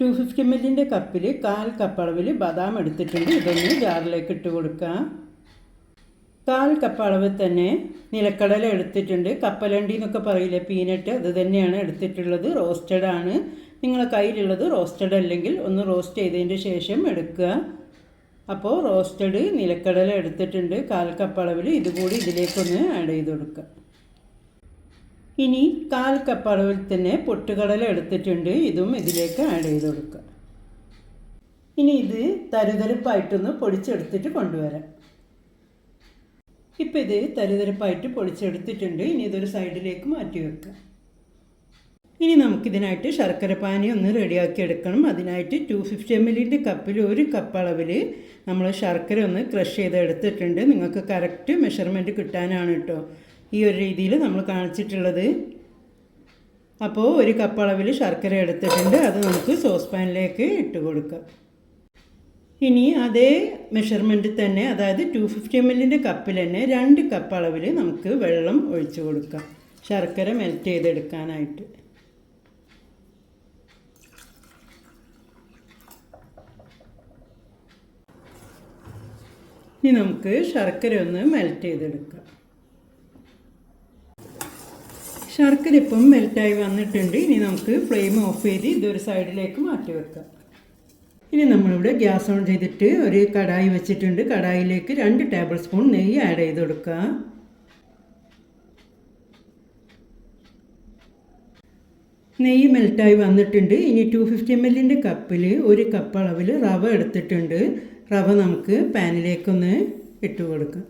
To fifty എല്ലിന്റെ കപ്പിൽ കാൽ കപ്പ് അളവിൽ ബദാം എടുത്തിട്ടുണ്ട്. ഇതൊന്ന് ജാറിലേക്ക് ഇട്ട് കൊടുക്കാം. കാൽ കപ്പ് തന്നെ നിലക്കടല എടുത്തിട്ടുണ്ട്. കപ്പലണ്ടി എന്നൊക്കെ പറയില്ലേ? പീനട്ട്. അത് തന്നെയാണ് എടുത്തിട്ടുള്ളത്. റോസ്റ്റഡ് ആണ്. നിങ്ങളെ കയ്യിലുള്ളത് റോസ്റ്റഡ് അല്ലെങ്കിൽ ഒന്ന് റോസ്റ്റ് ചെയ്തതിന്റെ ശേഷം എടുക്കുക. അപ്പോൾ റോസ്റ്റഡ് നിലക്കടല എടുത്തിട്ടുണ്ട്. കാൽ കപ്പ് അളവിൽ ഇതുകൂടി ഇതിലേക്കൊന്ന് ആഡ് ചെയ്ത് കൊടുക്കുക. ഇനി കാൽ കപ്പ് തന്നെ പൊട്ടുകടല എടുത്തിട്ടുണ്ട്. ഇതും ഇതിലേക്ക് ആഡ് ചെയ്ത് കൊടുക്കുക. ഇനി ഇത് തരുതരിപ്പായിട്ടൊന്ന് പൊടിച്ചെടുത്തിട്ട് കൊണ്ടുവരാം. ഇപ്പം ഇത് തരുതരിപ്പായിട്ട് പൊടിച്ചെടുത്തിട്ടുണ്ട്. ഇനി ഇതൊരു സൈഡിലേക്ക് മാറ്റി വെക്കുക. ഇനി നമുക്കിതിനായിട്ട് ശർക്കര പാനി ഒന്ന് റെഡിയാക്കി എടുക്കണം. അതിനായിട്ട് ടു ഫിഫ്റ്റി എം എല്ലിന്റെ കപ്പിൽ ഒരു കപ്പ് അളവിൽ നമ്മൾ ശർക്കര ഒന്ന് ക്രഷ് ചെയ്ത് എടുത്തിട്ടുണ്ട് നിങ്ങൾക്ക് കറക്റ്റ് മെഷർമെന്റ് കിട്ടാനാണ് കേട്ടോ ഈ ഒരു രീതിയിൽ നമ്മൾ കാണിച്ചിട്ടുള്ളത്. അപ്പോൾ ഒരു കപ്പ് അളവിൽ ശർക്കര എടുത്തിട്ടുണ്ട്. അത് നമുക്ക് സോസ് പാനിലേക്ക് ഇട്ട് കൊടുക്കാം. ഇനി അതേ മെഷർമെന്റിൽ തന്നെ അതായത് ടു ഫിഫ്റ്റി എം എല്ലിന്റെ കപ്പിൽ തന്നെ രണ്ട് കപ്പ് അളവിൽ നമുക്ക് വെള്ളം ഒഴിച്ചു കൊടുക്കാം. ശർക്കര മെൽറ്റ് ചെയ്തെടുക്കാനായിട്ട്. ഇനി നമുക്ക് ശർക്കര ഒന്ന് മെൽറ്റ് ചെയ്തെടുക്കാം. ശർക്കര ഇപ്പം മെൽറ്റായി വന്നിട്ടുണ്ട്. ഇനി നമുക്ക് ഫ്ലെയിം ഓഫ് ചെയ്ത് ഇതൊരു സൈഡിലേക്ക് മാറ്റി വെക്കാം. ഇനി നമ്മളിവിടെ ഗ്യാസ് ഓൺ ചെയ്തിട്ട് ഒരു കടായി വെച്ചിട്ടുണ്ട്. കടായിലേക്ക് രണ്ട് ടേബിൾ സ്പൂൺ നെയ്യ് ആഡ് ചെയ്ത് കൊടുക്കുക. നെയ്യ് മെൽറ്റായി വന്നിട്ടുണ്ട്. ഇനി ടു ഫിഫ്റ്റി എം എല്ലിന്റെ കപ്പിൽ ഒരു കപ്പ് അളവിൽ റവ എടുത്തിട്ടുണ്ട്. റവ നമുക്ക് പാനിലേക്കൊന്ന് ഇട്ട് കൊടുക്കാം.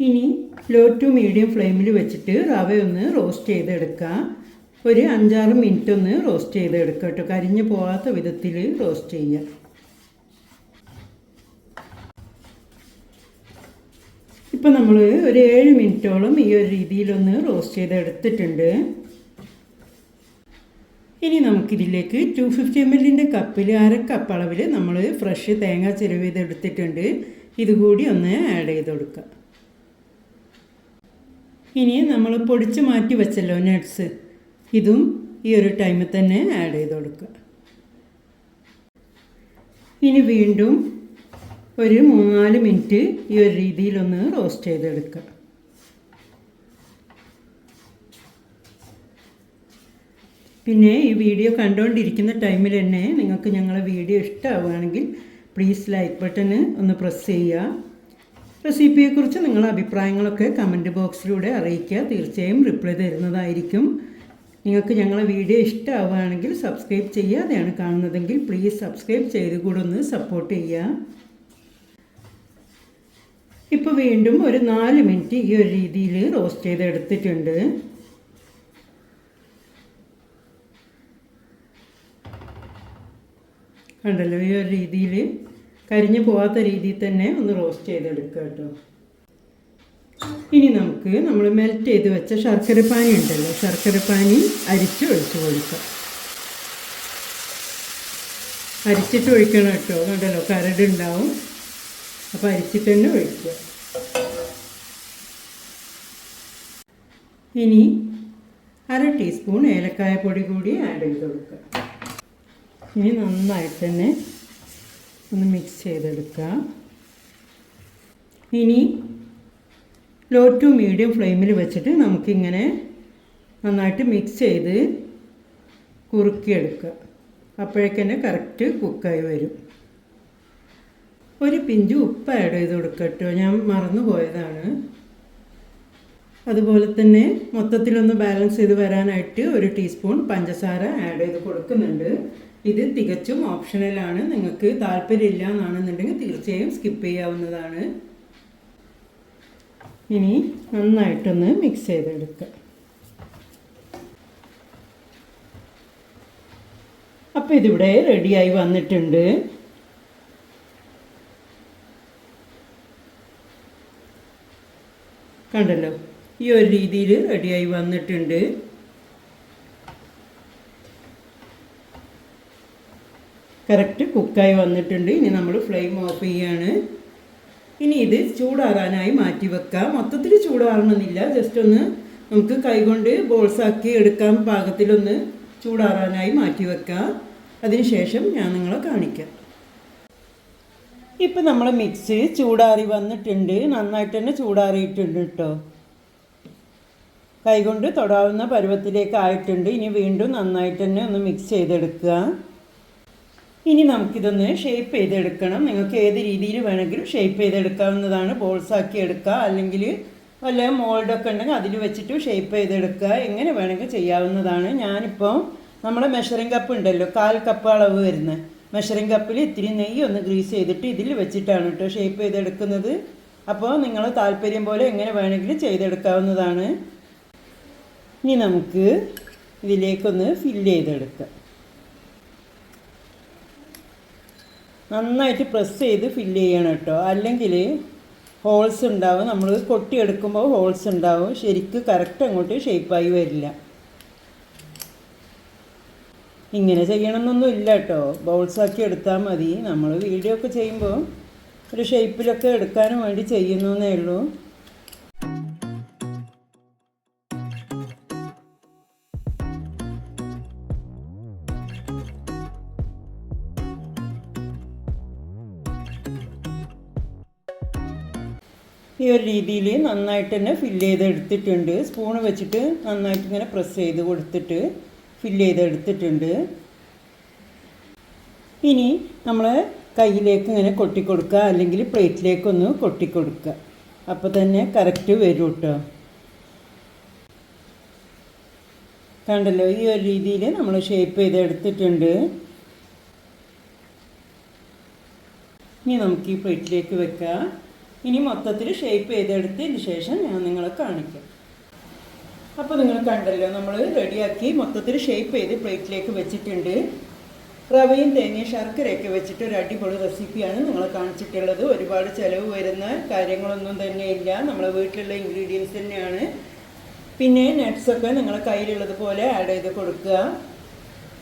ഇനി ലോ ടു മീഡിയം ഫ്ലെയിമിൽ വെച്ചിട്ട് റവ ഒന്ന് റോസ്റ്റ് ചെയ്തെടുക്കുക. ഒരു അഞ്ചാറ് മിനിറ്റ് ഒന്ന് റോസ്റ്റ് ചെയ്തെടുക്കുക കേട്ടോ. കരിഞ്ഞു പോകാത്ത വിധത്തിൽ റോസ്റ്റ് ചെയ്യുക. ഇപ്പം നമ്മൾ ഒരു ഏഴ് മിനിറ്റോളം ഈ ഒരു രീതിയിലൊന്ന് റോസ്റ്റ് ചെയ്തെടുത്തിട്ടുണ്ട്. ഇനി നമുക്കിതിലേക്ക് ടു ഫിഫ്റ്റി എം എല്ലിന്റെ കപ്പിൽ അര കപ്പ് അളവിൽ നമ്മൾ ഫ്രഷ് തേങ്ങ ചിലവ് ചെയ്തെടുത്തിട്ടുണ്ട് ഇതുകൂടി ഒന്ന് ആഡ് ചെയ്ത് കൊടുക്കുക. ഇനി നമ്മൾ പൊടിച്ച് മാറ്റി വെച്ചല്ലോ നട്ട്സ് ഇതും ഈ ഒരു ടൈമിൽ തന്നെ ആഡ് ചെയ്ത് കൊടുക്കുക. ഇനി വീണ്ടും ഒരു മൂന്നാൽ മിനിറ്റ് ഈ ഒരു രീതിയിലൊന്ന് റോസ്റ്റ് ചെയ്തെടുക്കുക. പിന്നെ ഈ വീഡിയോ കണ്ടുകൊണ്ടിരിക്കുന്ന ടൈമിൽ തന്നെ നിങ്ങൾക്ക് ഞങ്ങളുടെ വീഡിയോ ഇഷ്ടമാവുകയാണെങ്കിൽ പ്ലീസ് ലൈക്ക് ബട്ടണ് ഒന്ന് പ്രസ് ചെയ്യുക. റെസിപ്പിയെക്കുറിച്ച് നിങ്ങളുടെ അഭിപ്രായങ്ങളൊക്കെ കമന്റ് ബോക്സിലൂടെ അറിയിക്കുക. തീർച്ചയായും റിപ്ലൈ തരുന്നതായിരിക്കും. നിങ്ങൾക്ക് ഞങ്ങളുടെ വീഡിയോ ഇഷ്ടമാവുകയാണെങ്കിൽ സബ്സ്ക്രൈബ് ചെയ്യാതെയാണ് കാണുന്നതെങ്കിൽ പ്ലീസ് സബ്സ്ക്രൈബ് ചെയ്ത് കൂടെ ഒന്ന് സപ്പോർട്ട് ചെയ്യുക. ഇപ്പോൾ വീണ്ടും ഒരു നാല് മിനിറ്റ് ഈ ഒരു രീതിയിൽ റോസ്റ്റ് ചെയ്തെടുത്തിട്ടുണ്ട്. കണ്ടല്ലോ ഈ ഒരു രീതിയിൽ കരിഞ്ഞു പോകാത്ത രീതിയിൽ തന്നെ ഒന്ന് റോസ്റ്റ് ചെയ്തെടുക്കുക കേട്ടോ. ഇനി നമുക്ക് നമ്മൾ മെൽറ്റ് ചെയ്ത് വെച്ച ശർക്കര പാനി ഉണ്ടല്ലോ. ശർക്കര പാനി അരിച്ച് ഒഴിച്ച് കൊടുക്കാം. അരിച്ചിട്ട് ഒഴിക്കണം കേട്ടോ. കണ്ടല്ലോ കരടുണ്ടാവും അപ്പോൾ അരിച്ചിട്ട് തന്നെ ഒഴിക്കുക. ഇനി അര ടീസ്പൂൺ ഏലക്കായ പൊടി കൂടി ആഡ് ചെയ്ത് കൊടുക്കുക. ഇനി നന്നായിട്ട് തന്നെ ഒന്ന് മിക്സ് ചെയ്തെടുക്കുക. ഇനി ലോ ടു മീഡിയം ഫ്ലെയിമിൽ വെച്ചിട്ട് നമുക്കിങ്ങനെ നന്നായിട്ട് മിക്സ് ചെയ്ത് കുറുക്കിയെടുക്കുക. അപ്പോഴേക്കന്നെ കറക്റ്റ് കുക്കായി വരും. ഒരു പിഞ്ച് ഉപ്പ് ആഡ് ചെയ്ത് കൊടുക്കട്ടോ കേട്ടോ. ഞാൻ മറന്നു പോയതാണ്. അതുപോലെ തന്നെ മൊത്തത്തിലൊന്ന് ബാലൻസ് ചെയ്ത് വരാനായിട്ട് ഒരു ടീസ്പൂൺ പഞ്ചസാര ആഡ് ചെയ്ത് കൊടുക്കുന്നുണ്ട്. ഇത് തികച്ചും ഓപ്ഷണലാണ് നിങ്ങൾക്ക് താല്പര്യമില്ല എന്നാണെന്നുണ്ടെങ്കിൽ തീർച്ചയായും സ്കിപ്പ് ചെയ്യാവുന്നതാണ്. ഇനി നന്നായിട്ടൊന്ന് മിക്സ് ചെയ്തെടുക്കുക. അപ്പോൾ ഇതിവിടെ റെഡിയായി വന്നിട്ടുണ്ട്. കണ്ടല്ലോ? ഈ ഒരു രീതിയിൽ റെഡിയായി വന്നിട്ടുണ്ട്. കറക്റ്റ് കുക്കായി വന്നിട്ടുണ്ട്. ഇനി നമ്മൾ ഫ്ലെയിം ഓഫ് ചെയ്യാണ്. ഇനി ഇത് ചൂടാറാനായി മാറ്റി വെക്കാം. മൊത്തത്തിൽ ചൂടാറണമെന്നില്ല. ജസ്റ്റ് ഒന്ന് നമുക്ക് കൈകൊണ്ട് ബോൾസാക്കി എടുക്കാൻ പാകത്തിലൊന്ന് ചൂടാറാനായി മാറ്റി വെക്കാം. അതിനുശേഷം ഞാൻ നിങ്ങളെ കാണിക്കാം. ഇപ്പം നമ്മൾ മിക്സ് ചൂടാറി വന്നിട്ടുണ്ട്. നന്നായിട്ട് തന്നെ ചൂടാറിയിട്ടുണ്ട് കേട്ടോ കൈകൊണ്ട് തൊടാവുന്ന പരുവത്തിലേക്ക് ആയിട്ടുണ്ട്. ഇനി വീണ്ടും നന്നായിട്ട് തന്നെ ഒന്ന് മിക്സ് ചെയ്തെടുക്കുക. ഇനി നമുക്കിതൊന്ന് ഷേപ്പ് ചെയ്തെടുക്കണം. നിങ്ങൾക്ക് ഏത് രീതിയിൽ വേണമെങ്കിലും ഷേപ്പ് ചെയ്തെടുക്കാവുന്നതാണ്. ബോൾസ് ആക്കി എടുക്കുക. അല്ലെങ്കിൽ വല്ല മോൾഡൊക്കെ ഉണ്ടെങ്കിൽ അതിൽ വെച്ചിട്ട് ഷേപ്പ് ചെയ്തെടുക്കുക. എങ്ങനെ വേണമെങ്കിൽ ചെയ്യാവുന്നതാണ്. ഞാനിപ്പോൾ നമ്മുടെ മെഷറിംഗ് കപ്പ് ഉണ്ടല്ലോ. കാൽ കപ്പ് അളവ് വരുന്നത് മെഷറിംഗ് കപ്പിൽ ഇത്തിരി നെയ്യ് ഒന്ന് ഗ്രീസ് ചെയ്തിട്ട് ഇതിൽ വെച്ചിട്ടാണ് കേട്ടോ ഷേപ്പ് ചെയ്തെടുക്കുന്നത്. അപ്പോൾ നിങ്ങൾ താല്പര്യം പോലെ എങ്ങനെ വേണമെങ്കിലും ചെയ്തെടുക്കാവുന്നതാണ്. ഇനി നമുക്ക് ഇതിലേക്കൊന്ന് ഫില്ല് ചെയ്തെടുക്കാം. നന്നായിട്ട് പ്രസ് ചെയ്ത് ഫില്ല് ചെയ്യണം കേട്ടോ. അല്ലെങ്കിൽ ഹോൾസ് ഉണ്ടാവും. നമ്മൾ കൊട്ടിയെടുക്കുമ്പോൾ ഹോൾസ് ഉണ്ടാവും. ശരിക്ക് കറക്റ്റ് അങ്ങോട്ട് ഷേപ്പായി വരില്ല. ഇങ്ങനെ ചെയ്യണമെന്നൊന്നും ഇല്ല കേട്ടോ. ബൗൾസാക്കി എടുത്താൽ മതി. നമ്മൾ വീഡിയോ ഒക്കെ ചെയ്യുമ്പോൾ ഒരു ഷേപ്പിലൊക്കെ എടുക്കാനും വേണ്ടി ചെയ്യുന്നു എന്നേ ഉള്ളൂ. ഈ ഒരു രീതിയിൽ നന്നായിട്ട് തന്നെ ഫില്ല് ചെയ്തെടുത്തിട്ടുണ്ട്. സ്പൂൺ വെച്ചിട്ട് നന്നായിട്ട് ഇങ്ങനെ പ്രസ് ചെയ്ത് കൊടുത്തിട്ട് ഫില്ല് ചെയ്തെടുത്തിട്ടുണ്ട്. ഇനി നമ്മൾ കയ്യിലേക്ക് ഇങ്ങനെ കൊട്ടിക്കൊടുക്കുക അല്ലെങ്കിൽ പ്ലേറ്റിലേക്കൊന്ന് കൊട്ടിക്കൊടുക്കുക. അപ്പോൾ തന്നെ കറക്റ്റ് വരും കേട്ടോ കണ്ടല്ലോ ഈ ഒരു രീതിയിൽ നമ്മൾ ഷേപ്പ് ചെയ്തെടുത്തിട്ടുണ്ട്. ഇനി നമുക്ക് ഈ പ്ലേറ്റിലേക്ക് വെക്കാം. ഇനി മൊത്തത്തിൽ ഷേപ്പ് ചെയ്തെടുത്തതിന് ശേഷം ഞാൻ നിങ്ങളെ കാണിക്കാം. അപ്പോൾ നിങ്ങൾ കണ്ടല്ലോ നമ്മൾ റെഡിയാക്കി മൊത്തത്തിൽ ഷേപ്പ് ചെയ്ത് പ്ലേറ്റിലേക്ക് വെച്ചിട്ടുണ്ട്. റവയും തേങ്ങയും ശർക്കരയൊക്കെ വെച്ചിട്ട് ഒരു അടിപൊളി റെസിപ്പിയാണ് നിങ്ങളെ കാണിച്ചിട്ടുള്ളത്. ഒരുപാട് ചിലവ് വരുന്ന കാര്യങ്ങളൊന്നും തന്നെ ഇല്ല. നമ്മളെ വീട്ടിലുള്ള ഇൻഗ്രീഡിയൻസ് തന്നെയാണ്. പിന്നെ നട്ട്സൊക്കെ നിങ്ങളെ കയ്യിലുള്ളത് പോലെ ആഡ് ചെയ്ത് കൊടുക്കുക.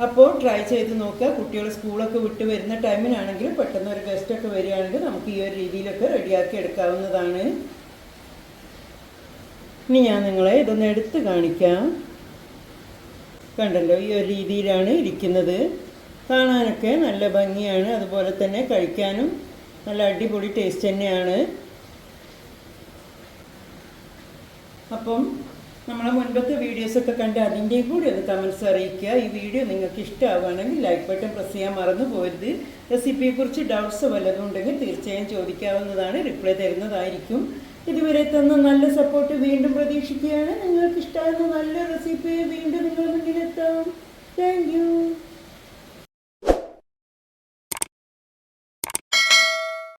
അപ്പോൾ ട്രൈ ചെയ്ത് നോക്കുക. കുട്ടികൾ സ്കൂളൊക്കെ വിട്ട് വരുന്ന ടൈമിനാണെങ്കിൽ പെട്ടെന്ന് ഒരു ഗസ്റ്റൊക്കെ വരികയാണെങ്കിൽ നമുക്ക് ഈ ഒരു രീതിയിലൊക്കെ റെഡിയാക്കി എടുക്കാവുന്നതാണ്. ഇനി ഞാൻ നിങ്ങളെ ഇതൊന്ന് എടുത്ത് കാണിക്കാം. കണ്ടല്ലോ ഈ ഒരു രീതിയിലാണ് ഇരിക്കുന്നത്. കാണാനൊക്കെ നല്ല ഭംഗിയാണ്. അതുപോലെ തന്നെ കഴിക്കാനും നല്ല അടിപൊളി ടേസ്റ്റ് തന്നെയാണ്. അപ്പം നമ്മളെ മുൻപത്തെ വീഡിയോസൊക്കെ കണ്ട് അതിന്റെയും കൂടി ഒന്ന് കമൻസ് അറിയിക്കുക. ഈ വീഡിയോ നിങ്ങൾക്ക് ഇഷ്ടമാവുകയാണെങ്കിൽ ലൈക്ക് ബട്ടൺ പ്രസ് ചെയ്യാൻ മറന്നു പോരുത് റെസിപ്പിയെക്കുറിച്ച് ഡൗട്ട്സ് വല്ലതും ഉണ്ടെങ്കിൽ തീർച്ചയായും ചോദിക്കാവുന്നതാണ്. റിപ്ലൈ തരുന്നതായിരിക്കും. ഇതുവരെ തന്ന നല്ല സപ്പോർട്ട് വീണ്ടും പ്രതീക്ഷിക്കുകയാണ്. നിങ്ങൾക്ക് ഇഷ്ടമാകുന്ന നല്ല റെസിപ്പി വീണ്ടും നിങ്ങളുടെ മുന്നിലെത്താം. താങ്ക്